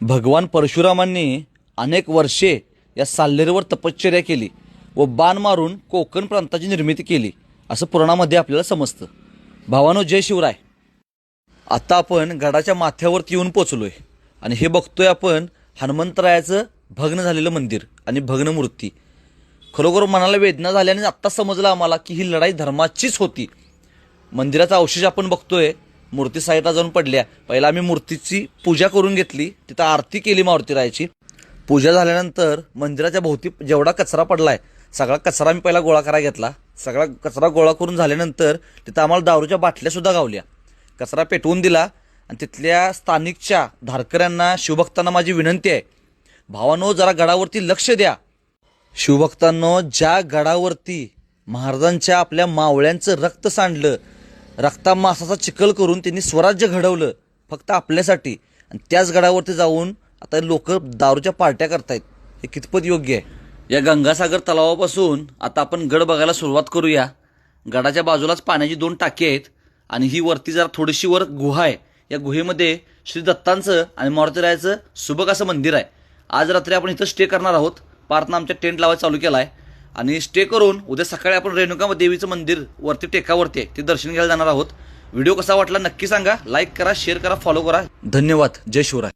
भगवान परशुरामांनी अनेक वर्षे या साल्लेरवर तपश्चर्या केली व बाण मारून कोकण प्रांताची निर्मिती केली असं पुराणामध्ये आपल्याला समजतं. भावानो जय शिवराय. आता आपण गडाच्या माथ्यावरती येऊन पोचलो आहे आणि हे बघतोय आपण हनुमंतरायाचं भग्न झालेलं मंदिर आणि भग्न मूर्ती खरोखर मनाला वेदना झाल्याने आत्ता समजलं आम्हाला की ही लढाई धर्माचीच होती. मंदिराचा अवशेष आपण बघतोय मूर्ती साईडला जाऊन पडल्या. पहिला आम्ही मूर्तीची पूजा करून घेतली. तिथं आरती केली मारुतीरायाची पूजा झाल्यानंतर मंदिराच्या भोवती जेवढा कचरा पडला आहे सगळा कचरा मी पहिला गोळा करायला घेतला. सगळा कचरा गोळा करून झाल्यानंतर तिथं आम्हाला दारूच्या बाटल्यासुद्धा गावल्या. कचरा पेटवून दिला आणि तिथल्या स्थानिकच्या धारकऱ्यांना शिवभक्तांना माझी विनंती आहे भावानो जरा गडावरती लक्ष द्या. शिवभक्तांनो ज्या गडावरती महाराजांच्या आपल्या मावळ्यांचं रक्त सांडलं रक्तामासाचा चिखल करून त्यांनी स्वराज्य घडवलं फक्त आपल्यासाठी. आणि त्याच गडावरती जाऊन आता लोक दारूच्या पार्ट्या करतायत. हे कितपत योग्य आहे? या गंगासागर तलावापासून आता आपण गड बघायला सुरुवात करूया. गडाच्या बाजूलाच पाण्याची दोन टाकी आहेत आणि ही वरती जरा थोडीशी वर गुहा आहे. या गुहेमध्ये श्री दत्तांचं आणि मारुतीरायाचं सुबक असं मंदिर आहे. आज रात्री आपण इथं स्टे करणार आहोत. पार्थनं आमच्या टेंट लावायला चालू केला आहे आणि स्टे करून उद्या सकाळी आपण रेणुका देवीचं मंदिर वरती टेकावरती आहे ते दर्शन घ्यायला जाणार आहोत. व्हिडिओ कसा वाटला नक्की सांगा. लाईक करा शेअर करा फॉलो करा. धन्यवाद. जय शिवराय.